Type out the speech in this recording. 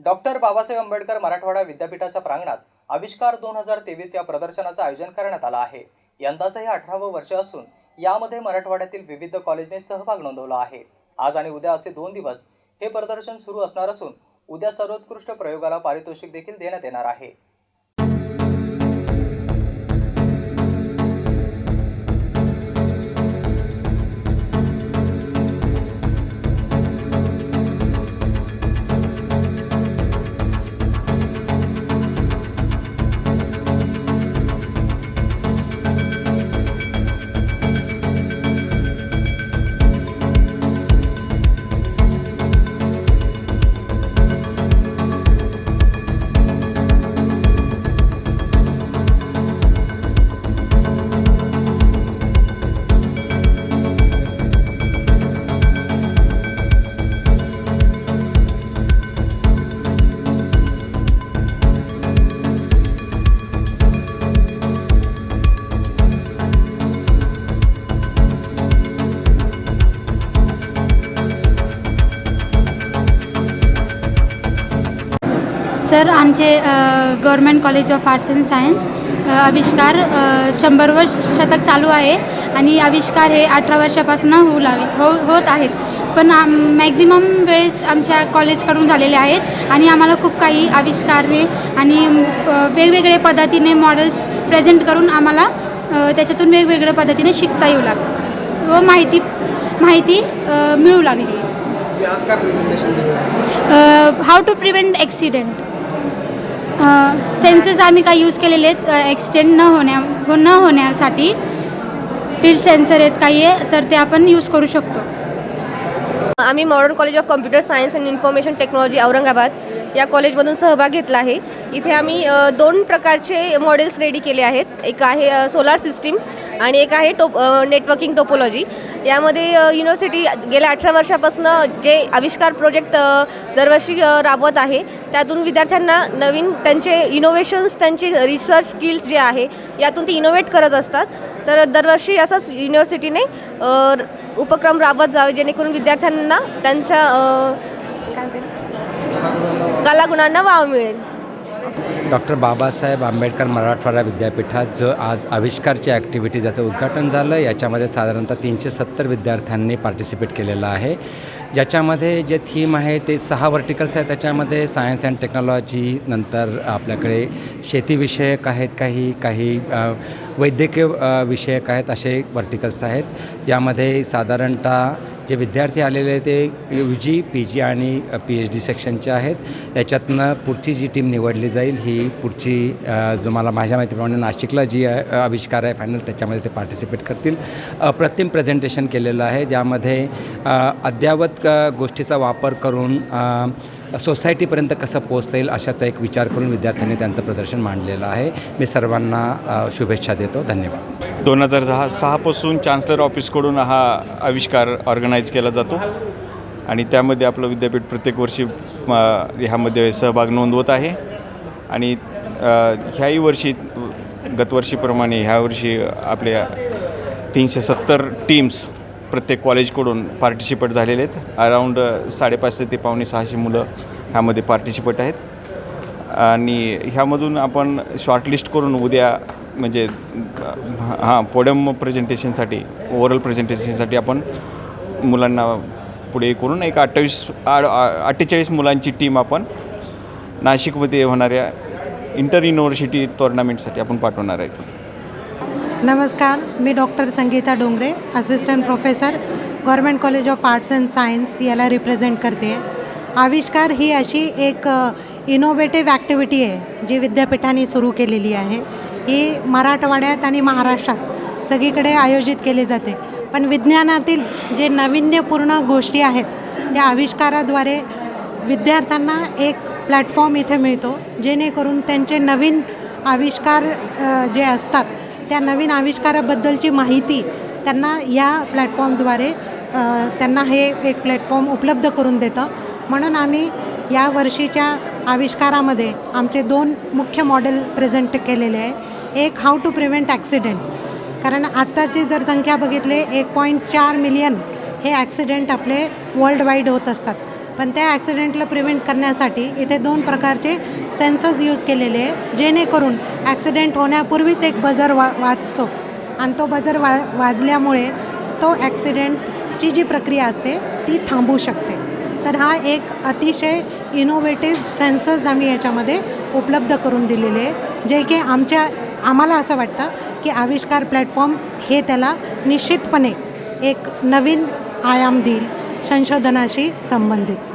Doctor Babasaheb Ambedkar Marathwada विद्यापीठाच्या प्रांगणात आविष्कार दोन हजार तेवीस या प्रदर्शनाचं आयोजन करण्यात आलं आहे. यंदाचं हे अठरावं वर्ष असून यामध्ये मराठवाड्यातील विविध कॉलेजने सहभाग नोंदवला आहे. आज आणि उद्या असे दोन दिवस हे प्रदर्शन सुरू असणार असून उद्या सर्वोत्कृष्ट प्रयोगाला पारितोषिक देखील देण्यात येणार आहे. सर आमचे government college of arts and science Avishkar शंभर वर्ष शतक चालू आहे आणि आविष्कार हे अठरा वर्षापासून होऊ लागे हो होत आहेत. पण मॅक्झिमम वेळेस आमच्या कॉलेजकडून झालेले आहेत आणि आम्हाला खूप काही आविष्कारने आणि अ, वेगवेगळे पद्धतीने मॉडेल्स प्रेझेंट करून आम्हाला त्याच्यातून वेगवेगळ्या पद्धतीने शिकता येऊ लागलं व माहिती माहिती मिळू लागली. How to prevent accident senses आम्ही काय यूज केलेले आहेत. ॲक्सिडेंट न होण्या हो न होण्यासाठी टील सेन्सर आहेत काही आहे तर ते आपण यूज करू शकतो. आम्ही modern college of computer science and information technology Aurangabad या कॉलेजमधून सहभाग घेतला आहे. इथे आम्ही दोन प्रकारचे मॉडेल्स रेडी केले आहेत. एक आहे सोलार सिस्टीम आणि एक आहे टोप नेटवर्किंग टोपोलॉजी यामध्ये युनिव्हर्सिटी गेल्या अठरा वर्षापासून जे आविष्कार प्रोजेक्ट दरवर्षी राबवत आहे त्यातून विद्यार्थ्यांना नवीन त्यांचे इनोव्हेशन्स त्यांचे रिसर्च स्किल्स जे आहे यातून ते इनोव्हेट करत असतात. तर दरवर्षी असंच युनिव्हर्सिटीने उपक्रम राबवत जावे जेणेकरून विद्यार्थ्यांना त्यांच्या काय कलागुणांना वाव मिळेल. डॉक्टर बाबासाहेब आंबेडकर मराठवाडा विद्यापीठात जो आज आविष्कारची ॲक्टिव्हिटी ज्याचं उद्घाटन झालं याच्यामध्ये साधारणतः तीनशे सत्तर विद्यार्थ्यांनी पार्टिसिपेट केलेलं आहे. ज्याच्यामध्ये जे थीम आहे ते सहा वर्टिकल्स आहेत. त्याच्यामध्ये सायन्स अँड टेक्नॉलॉजी नंतर आपल्याकडे शेतीविषयक आहेत काही काही वैद्यकीय विषयक आहेत असे वर्टिकल्स आहेत. यामध्ये साधारणतः जे विद्यार्थी आलेले ते यू जी पी जी आणि पी एच डी सेक्शनचे आहेत. त्याच्यातनं पुढची जी टीम निवडली जाईल ही पुढची जो मला माझ्या माहितीप्रमाणे नाशिकला जी आविष्कार आहे फायनल त्याच्यामध्ये ते पार्टिसिपेट करतील. अप्रतिम प्रेझेंटेशन केलेलं आहे ज्यामध्ये अद्ययावत गोष्टीचा वापर करून सोसायटीपर्यंत कसं पोहोचता येईल अशाचा एक विचार करून विद्यार्थ्यांनी त्यांचं प्रदर्शन मांडलेलं आहे. मी सर्वांना शुभेच्छा देतो. धन्यवाद. दोन हजार दहा सहापासून चान्सलर ऑफिसकडून हा आविष्कार ऑर्गनाईज केला जातो आणि त्यामध्ये आपलं विद्यापीठ प्रत्येक वर्षी ह्यामध्ये सहभाग नोंदवत आहे. आणि ह्याही वर्षी गतवर्षीप्रमाणे ह्या वर्षी आपल्या तीनशे सत्तर टीम्स प्रत्येक कॉलेजकडून पार्टिसिपेट झालेले आहेत. अराऊंड साडेपाचशे ते पावणे सहाशे मुलं ह्यामध्ये पार्टिसिपेट आहेत. आणि ह्यामधून आपण शॉर्टलिस्ट करून उद्या म्हणजे हां पोडम प्रेझेंटेशनसाठी ओव्हरऑल प्रेझेंटेशनसाठी आपण मुलांना पुढे करून एक अठ्ठावीस अठ्ठेचाळीस मुलांची टीम आपण नाशिकमध्ये होणाऱ्या इंटर युनिव्हर्सिटी टोर्नामेंटसाठी आपण पाठवणार आहेत. नमस्कार मी doctor Sangeeta Dongre assistant professor government college of arts and science याला रिप्रेझेंट करते. आविष्कार ही अशी एक इनोव्हेटिव्ह ॲक्टिव्हिटी आहे जी विद्यापीठाने सुरू केलेली आहे. ही मराठवाड्यात आणि महाराष्ट्रात सगळीकडे आयोजित केली जाते. पण विज्ञानातील जे नाविन्यपूर्ण गोष्टी आहेत त्या आविष्काराद्वारे विद्यार्थ्यांना एक प्लॅटफॉर्म इथे मिळतो जेणेकरून त्यांचे नवीन आविष्कार जे असतात त्या नवीन आविष्काराबद्दलची माहिती त्यांना या प्लॅटफॉर्मद्वारे त्यांना हे एक प्लॅटफॉर्म उपलब्ध करून देतं. म्हणून आम्ही या वर्षीच्या आविष्कारामध्ये आमचे दोन मुख्य मॉडेल प्रेझेंट केलेले आहे. एक हाऊ टू प्रिव्हेंट ॲक्सिडेंट. कारण आत्ताची जर संख्या बघितली एक पॉईंट चार मिलियन हे ॲक्सिडेंट आपले वर्ल्ड वाईड होत असतात. पण त्या ॲक्सिडेंटला प्रिव्हेंट करण्यासाठी इथे दोन प्रकारचे सेन्सर्स यूज केलेले आहे जेणेकरून ॲक्सिडेंट होण्यापूर्वीच एक बजर वा वाचतो आणि तो बजर वा वाजल्यामुळे तो ॲक्सिडेंटची जी प्रक्रिया असते ती थांबू शकते. तर हा एक अतिशय इनोव्हेटिव्ह सेन्सर्स आम्ही याच्यामध्ये उपलब्ध करून दिलेले आहे जे की आमच्या आम्हाला असं वाटतं की आविष्कार प्लॅटफॉर्म हे त्याला निश्चितपणे एक नवीन आयाम देईल. संशोधनाशी संबंधित.